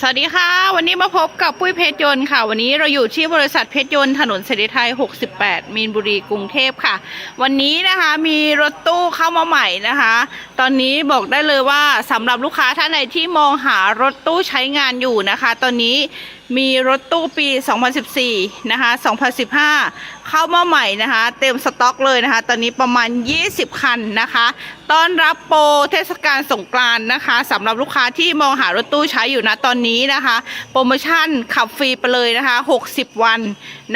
สวัสดีค่ะ วันนี้มาพบกับปุ้ยเพชรยนต์ค่ะ วันนี้เราอยู่ที่บริษัทเพชรยนต์ถนนเสรีไทย 68 มีนบุรีกรุงเทพค่ะ วันนี้นะคะมีรถตู้เข้ามาใหม่นะคะ ตอนนี้บอกได้เลยว่าสำหรับลูกค้าท่านใดที่มองหารถตู้ใช้งานอยู่นะคะ ตอนนี้ มีรถตู้ปี 2014 นะคะ 2015 เข้ามาใหม่นะคะ เต็มสต็อกเลยนะคะ ตอนนี้ประมาณ 20 คันนะคะ ต้อนรับโปรเทศกาลสงกรานต์นะคะสำหรับลูกค้าที่มองหารถตู้ใช้อยู่นะตอนนี้นะคะ โปรโมชั่นขับฟรีไปเลยนะคะ 60 วัน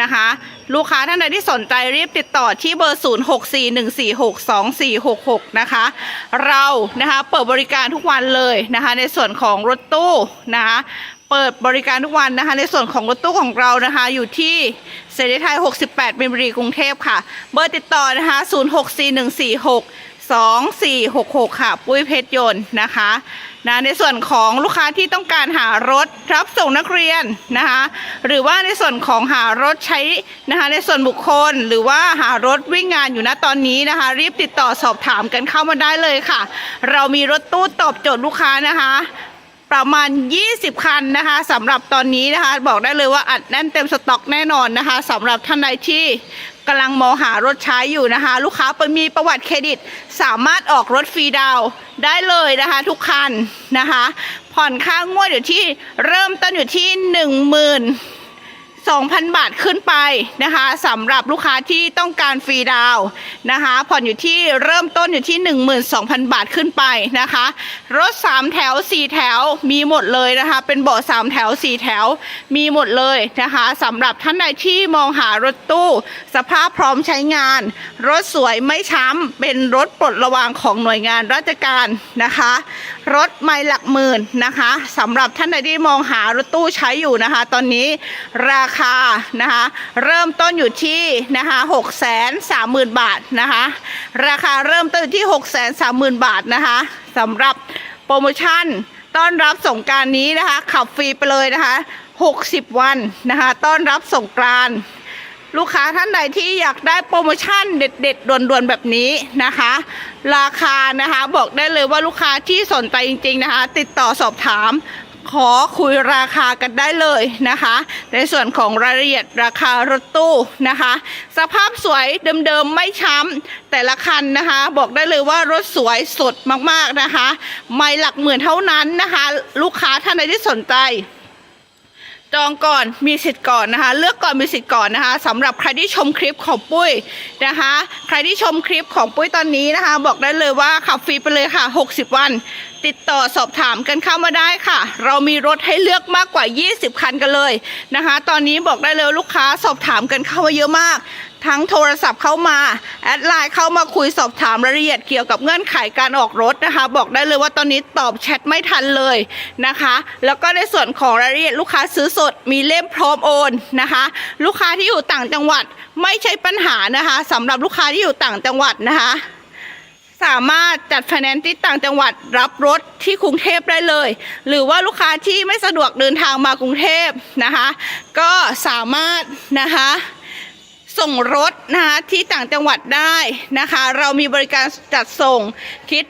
นะคะ ลูกค้าท่านใดที่สนใจรีบติดต่อที่เบอร์ 0641462466 นะคะ เรานะคะเปิดบริการทุกวันเลยนะคะ ในส่วนของรถตู้นะคะ เปิดบริการทุกวันนะคะ ในส่วนของรถตู้ของเรานะคะ อยู่ที่เสรีไทย 68เป็นบุรีกรุงเทพค่ะ เบอร์ติดต่อนะคะ 064146 2466 ค่ะ ปุ้ยเพชรยนต์นะคะนะในส่วนของลูกค้าที่ต้องการหารถรับส่งนักเรียนนะคะ หรือว่าในส่วนของหารถใช้นะคะ ในส่วนบุคคลหรือว่าหารถวิ่งงานอยู่ณตอนนี้นะคะ รีบติดต่อสอบถามกันเข้ามาได้เลยค่ะ เรามีรถตู้ตอบโจทย์ลูกค้านะคะ ประมาณ 20 คันนะคะสำหรับตอนนี้นะคะ บอกได้เลยว่าอัดแน่นเต็มสต็อกแน่นอนนะคะสำหรับท่านใดที่กำลังมองหารถใช้อยู่นะคะ ลูกค้าไปมีประวัติเครดิต สามารถออกรถฟรีดาวได้เลยนะคะ ทุกคันนะคะ ผ่อนค่างวดอยู่ที่เริ่มต้นอยู่ที่ 1 0,000 2,000 บาทขึ้นไปนะคะสำหรับลูกค้าที่ต้องการฟรีดาวนะคะผ่อนอยู่ที่เริ่มต้นอยู่ที่ 12,000 บาทขึ้นไปนะคะ รถ 3 แถว 4 แถวมีหมดเลยนะคะ เป็นเบาะ3แถว 4 แถวมีหมดเลยนะคะสำหรับท่านใดที่มองหารถตู้ สภาพพร้อมใช้งาน รถสวยไม่ช้ำเป็นรถปลดระวางของหน่วยงานราชการนะคะ รถไม่หลักหมื่นนะคะสำหรับท่านใดที่มองหารถตู้ใช้อยู่นะคะ ตอนนี้ราคานะคะเริ่มต้นอยู่ที่นะคะหกแสนสามหมื่นบาทนะคะ ราคาเริ่มต้นอยู่ที่หกแสนสามหมื่นบาทนะคะสำหรับโปรโมชั่นต้อนรับสงการนี้นะคะ ขับฟรีไปเลยนะคะ 60 วันนะคะ ต้อนรับสงกราน ลูกค้าท่านใดที่อยากได้โปรโมชั่นเด็ดๆด่วนๆแบบนี้นะคะ ราคานะคะบอกได้เลยว่าลูกค้าที่สนใจจริง ๆนะคะ ติดต่อสอบถามขอคุยราคากันได้เลยนะคะ ในส่วนของรายละเอียดราคารถตู้นะคะ สภาพสวยเดิมๆไม่ช้ำแต่ละคันนะคะ บอกได้เลยว่ารถสวยสดมากๆนะคะ ไม่หลักหมื่นเท่านั้นนะคะ ลูกค้าท่านใดที่สนใจ จองก่อนมีสิทธิ์ก่อนนะคะ เลือกก่อนมีสิทธิ์ก่อนนะคะสำหรับใครที่ชมคลิปของปุ้ยนะคะ ใครที่ชมคลิปของปุ้ยตอนนี้นะคะ บอกได้เลยว่าขับฟรีไปเลยค่ะ 60 วัน ติดต่อสอบถามกันเข้ามาได้ค่ะ เรามีรถให้เลือกมากกว่า 20 คันกันเลยนะคะ ตอนนี้บอกได้เลยลูกค้าสอบถามกันเข้ามาเยอะมาก ทั้งโทรศัพท์เข้ามา แอดไลน์เข้ามาคุยสอบถามรายละเอียดเกี่ยวกับเงื่อนไขการออกรถนะคะ บอกได้เลยว่าตอนนี้ตอบแชทไม่ทันเลยนะคะ แล้วก็ในส่วนของรายละเอียดลูกค้าซื้อสดมีเล่มพร้อมโอนนะคะ ลูกค้าที่อยู่ต่างจังหวัดไม่ใช่ปัญหานะคะสำหรับลูกค้าที่อยู่ต่างจังหวัดนะคะสามารถจัดไฟแนนซ์ที่ต่างจังหวัดรับรถที่กรุงเทพได้เลย หรือว่าลูกค้าที่ไม่สะดวกเดินทางมากรุงเทพนะคะ ก็สามารถนะคะ ส่งรถนะคะที่ต่างจังหวัดได้นะคะ เรามีบริการจัดส่งคิด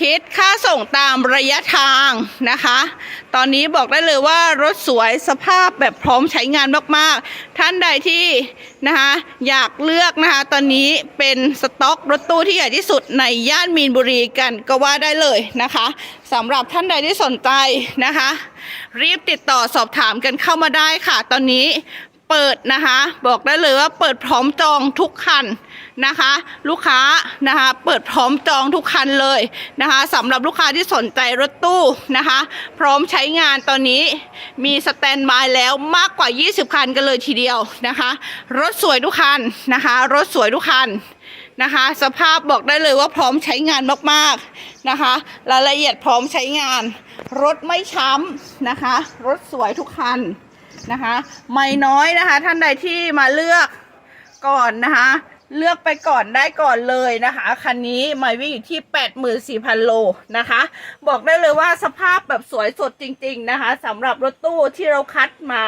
คิดค่าส่งตามระยะทางนะคะ ตอนนี้บอกได้เลยว่ารถสวยสภาพแบบพร้อมใช้งานมากๆ ท่านใดที่นะคะอยากเลือกนะคะ ตอนนี้เป็นสต็อกรถตู้ที่ใหญ่ที่สุดในย่านมีนบุรีกันก็ว่าได้เลยนะคะสำหรับท่านใดที่สนใจนะคะ รีบติดต่อสอบถามกันเข้ามาได้ค่ะ ตอนนี้ เปิดนะคะ บอกได้เลยว่าเปิดพร้อมจองทุกคันนะคะ ลูกค้านะคะเปิดพร้อมจองทุกคันเลยนะคะสำหรับลูกค้าที่สนใจรถตู้นะคะ พร้อมใช้งานตอนนี้มีสแตนบายแล้วมากกว่า 20 คันกันเลยทีเดียวนะคะ รถสวยทุกคันนะคะ รถสวยทุกคันนะคะ สภาพบอกได้เลยว่าพร้อมใช้งานมากๆนะคะรายละเอียดพร้อมใช้งาน รถไม่ช้ำนะคะ รถสวยทุกคัน นะคะ ไม่น้อยนะคะ ท่านใดที่มาเลือกก่อนนะคะ เลือกไปก่อนได้ก่อนเลยนะคะ คันนี้ไม่วิ่งอยู่ที่ 84,000 โลนะคะ บอกได้เลยว่าสภาพแบบสวยสดจริง ๆ นะคะสำหรับรถตู้ที่เราคัดมา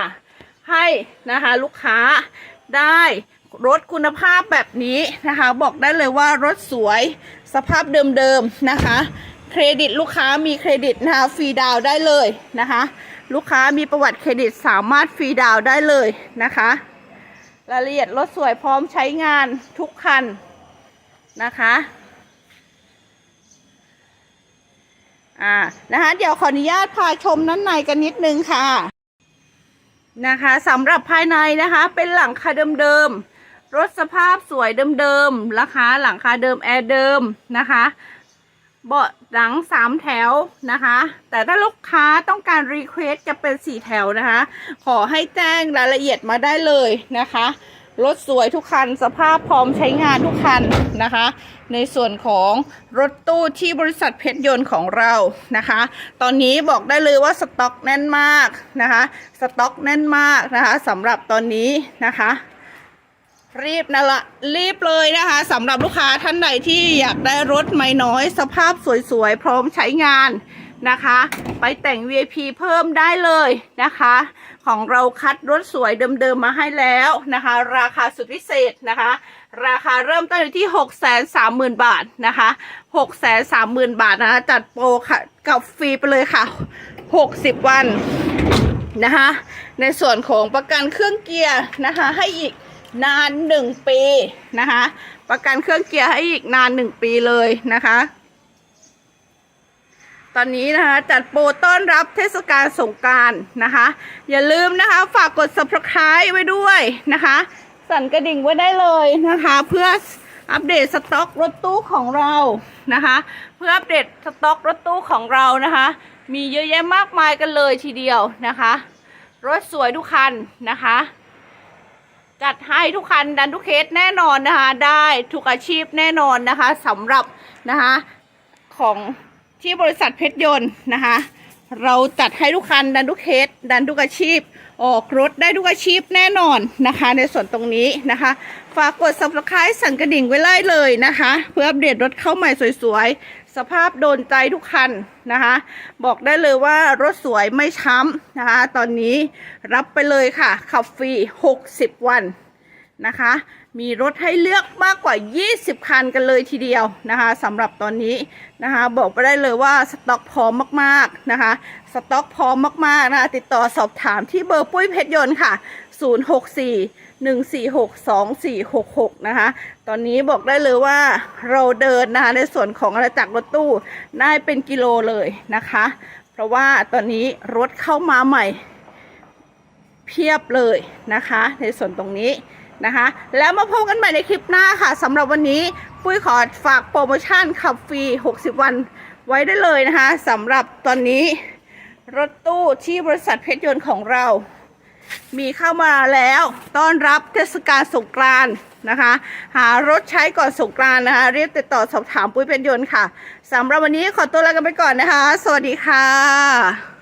ให้นะคะ ลูกค้าได้รถคุณภาพแบบนี้นะคะ บอกได้เลยว่ารถสวยสภาพเดิมๆนะคะ เครดิตลูกค้ามีเครดิตนะคะฟรีดาวได้เลยนะคะ ลูกค้ามีประวัติเครดิตสามารถฟรีดาวได้เลยนะคะ รายละเอียดรถสวยพร้อมใช้งานทุกคันนะคะอ่านะคะเดี๋ยวขออนุญาตพาชมด้นในกันนิดนึงค่ะนะคะสำหรับภายในนะคะเป็นหลังคาเดิมๆรถสภาพสวยเดิมๆราคาหลังคาเดิมแอร์เดิมนะคะ เบาะหลังสามแถวนะคะ แต่ถ้าลูกค้าต้องการรีเควสจะเป็นสี่แถวนะคะ ขอให้แจ้งรายละเอียดมาได้เลยนะคะ รถสวยทุกคัน สภาพพร้อมใช้งานทุกคันนะคะ ในส่วนของรถตู้ที่บริษัทเพชรยนต์ของเรานะคะ ตอนนี้บอกได้เลยว่าสต็อกแน่นมากนะคะ สต็อกแน่นมากนะคะสำหรับตอนนี้นะคะ รีบนะละรีบเลยนะคะสำหรับลูกค้าท่านใดที่อยากได้รถไม่น้อย สภาพสวยๆ พร้อมใช้งานนะคะ ไปแต่ง VIP เพิ่มได้เลยนะคะ ของเราคัดรถสวยเดิมๆมาให้แล้วนะคะ ราคาสุดพิเศษนะคะ ราคาเริ่มต้นอยู่ที่ 6 3 0 0 0 0 บาทนะคะ 6 3 0 0 0 0 บาทนะคะจัดโปรค่ะกับฟรีไปเลยค่ะ 60 วันนะคะ ในส่วนของประกันเครื่องเกียร์นะคะให้อีก นาน1ปีนะคะ ประกันเครื่องเกียร์ให้อีกนาน1ปีเลยนะคะ ตอนนี้นะคะจัดโปรต้อนรับเทศกาลสงการนะคะ อย่าลืมนะคะฝากกด subscribe ไว้ด้วยนะคะ สั่นกระดิ่งไว้ได้เลยนะคะ เพื่ออัปเดตสต็อกรถตู้ของเรานะคะ เพื่ออัปเดตสต็อกรถตู้ของเรานะคะ มีเยอะแยะมากมายกันเลยทีเดียวนะคะ รถสวยทุกคันนะคะ จัดให้ทุกคันดันทุกเคสแน่นอนนะคะ ได้ทุกอาชีพแน่นอนนะคะสำหรับนะคะของที่บริษัทเพชรยนต์นะคะ เราจัดให้ทุกคันดันทุกเคสดันทุกอาชีพ ออกรถได้ทุกอาชีพแน่นอนนะคะ ในส่วนตรงนี้นะคะ ฝากกด subscribe สั่นกระดิ่งไว้ไล่เลยนะคะ เพื่ออัปเดตรถเข้าใหม่สวยๆ สภาพโดนใจทุกคันนะคะ บอกได้เลยว่ารถสวยไม่ช้ำนะคะ ตอนนี้รับไปเลยค่ะ ขับฟรี 60 วันนะคะ มีรถให้เลือกมากกว่า 20 คันกันเลยทีเดียวนะคะสำหรับตอนนี้นะคะ บอกไปได้เลยว่าสต็อกพร้อมมากๆนะคะ สต็อกพร้อมมากๆนะคะติดต่อสอบถามที่เบอร์ปุ้ยเพชรยนต์ค่ะ 064 146 2466นะคะ ตอนนี้บอกได้เลยว่าเราเดินนะคะในส่วนของอาณาจักรรถตู้ได้เป็นกิโลเลยนะคะ เพราะว่าตอนนี้รถเข้ามาใหม่เพียบเลยนะคะ ในส่วนตรงนี้นะคะ แล้วมาพบกันใหม่ในคลิปหน้าค่ะสำหรับวันนี้ปุ้ยขอฝากโปรโมชั่นขับฟรี 60 วันไว้ได้เลยนะคะสำหรับตอนนี้รถตู้ที่บริษัทเพชรยนต์ของเรา มีเข้ามาแล้วต้อนรับเทศกาลสงกรานต์นะคะ หารถใช้ก่อนสงกรานต์นะคะรีบติดต่อสอบถามปุ้ยเป็นยนต์ค่ะสำหรับวันนี้ขอตัวลากันไปก่อนนะคะ สวัสดีค่ะ